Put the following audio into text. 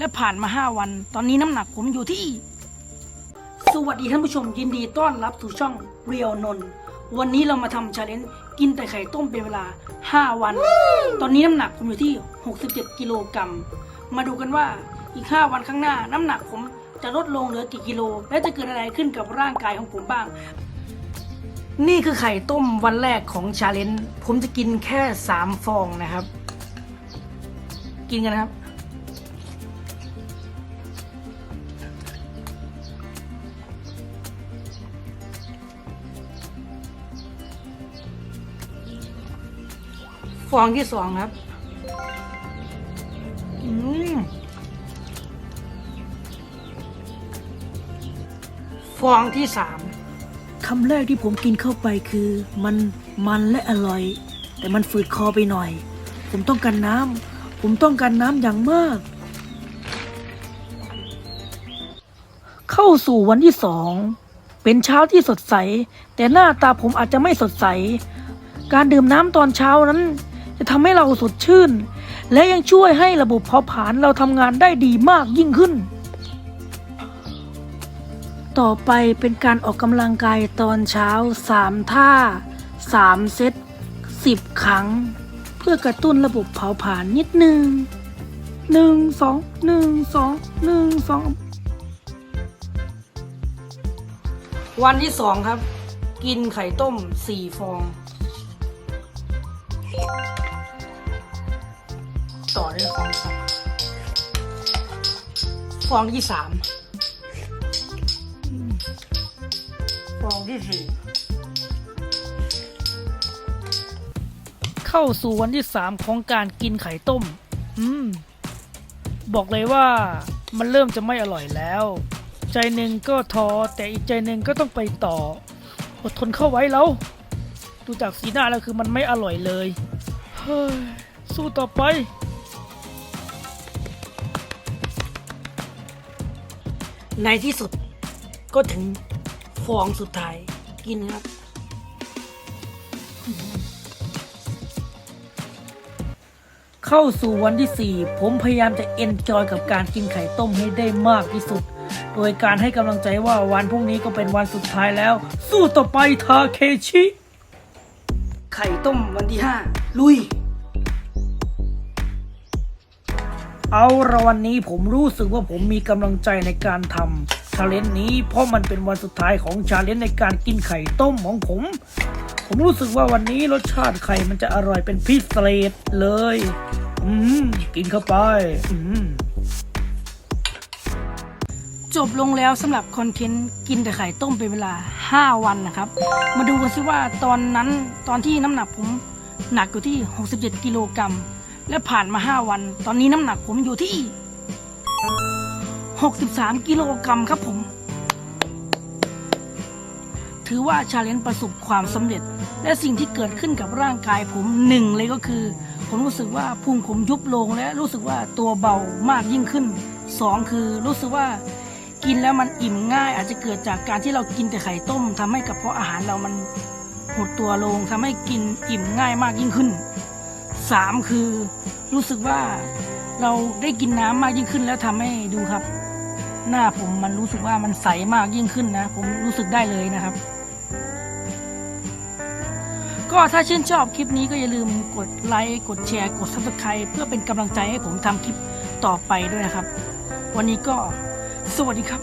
และผ่านมา 5 วัน ตอนนี้น้ำหนักผมอยู่ที่ สวัสดีท่านผู้ชมยินดีต้อนรับสู่ช่องเรียวนนท์วันนี้เรามาทำชาเลนจ์กินแต่ไข่ต้มเป็นเวลา 5 วัน ตอนนี้น้ำหนักผมอยู่ที่ 67 กิโลกรัม มาดูกันว่าอีก 5 วันข้างหน้า น้ำหนักผมจะลดลงเหลือกี่กิโล และจะเกิดอะไรขึ้นกับร่างกายของผมบ้าง นี่คือไข่ต้มวันแรกของชาเลนจ์ผมจะกินแค่ 3 ฟองนะครับ กินกันนะครับ ฟองที่สองครับ อืมฟองที่สามคำแรกที่ผมกินเข้าไปคือ มันมันและอร่อย แต่มันฝืดคอไปหน่อย ผมต้องการน้ำผมต้องการน้ำอย่างมาก เข้าสู่วันที่สองเป็นเช้าที่สดใส แต่หน้าตาผมอาจจะไม่สดใส การดื่มน้ำตอนเช้านั้น จะทำให้เราสดชื่น และยังช่วยให้ระบบเผาผลาญเราทำงานได้ดีมากยิ่งขึ้น ต่อไปเป็นการออกกำลังกายตอนเช้าสามท่าสามเซตสิบครั้ง เพื่อกระตุ้นระบบเผาผลาญนิดนึงหนึ่งสองหนึ่งสองหนึ่งสองวันที่สองครับ กินไข่ต้มสี่ฟอง ต่อด้วยฟองสามฟองที่สามฟองที่สี่เข้าสู่วันที่สามของการกินไข่ต้ม อืม บอกเลยว่ามันเริ่มจะไม่อร่อยแล้ว ใจหนึ่งก็ท้อแต่อีกใจหนึ่งก็ต้องไปต่อ อดทนเข้าไว้แล้ว ดูจากสีหน้าแล้วคือมันไม่อร่อยเลย เฮ้ย สู้ต่อไป ในที่สุดก็ถึงฟองสุดท้ายกินครับ เข้าสู่วันที่ 4 ผมพยายามจะเอนจอยกับการกินไข่ต้มให้ได้มากที่สุด โดยการให้กำลังใจว่าวันพรุ่งนี้ก็เป็นวันสุดท้ายแล้ว สู้ต่อไปทาเคชิ ไข่ต้มวันที่ 5 ลุย เอาละวันนี้ผมรู้สึกว่าผมมีกำลังใจในการทำชาเลนจ์นี้ เพราะมันเป็นวันสุดท้ายของชาเลนจ์ในการกินไข่ต้มของผม ผมรู้สึกว่าวันนี้รสชาติไข่มันจะอร่อยเป็นพิเศษเลย อืมกินเข้าไป อืมจบลงแล้วสำหรับคอนเทนต์กินแต่ไข่ต้มเป็นเวลา 5 วันนะครับ มาดูกันสิว่าตอนนั้นตอนที่น้ำหนักผมหนักอยู่ที่ 67 กิโลกรัม และผ่านมา5วัน ตอนนี้น้ำหนักผมอยู่ที่ 63 กิโลกรัมครับผม ถือว่าชาเลนจ์ประสบความสำเร็จ และสิ่งที่เกิดขึ้นกับร่างกายผมหนึ่งเลยก็คือ ผมรู้สึกว่าพุงผมยุบลงและรู้สึกว่าตัวเบามากยิ่งขึ้นสองคือรู้สึกว่ากินแล้วมันอิ่มง่าย อาจจะเกิดจากการที่เรากินแต่ไข่ต้มทำให้กระเพาะอาหารเรามันหดตัวลงทำให้กินอิ่มง่ายมากยิ่งขึ้น สามคือรู้สึกว่าเราได้กินน้ำมากยิ่งขึ้นแล้วทำให้ดูครับ หน้าผมมันรู้สึกว่ามันใสมากยิ่งขึ้นนะ ผมรู้สึกได้เลยนะครับ ก็ถ้าชื่นชอบคลิปนี้ก็อย่าลืมกดไลค์กดแชร์กด subscribe เพื่อเป็นกำลังใจให้ผมทำคลิปต่อไปด้วยนะครับ วันนี้ก็สวัสดีครับ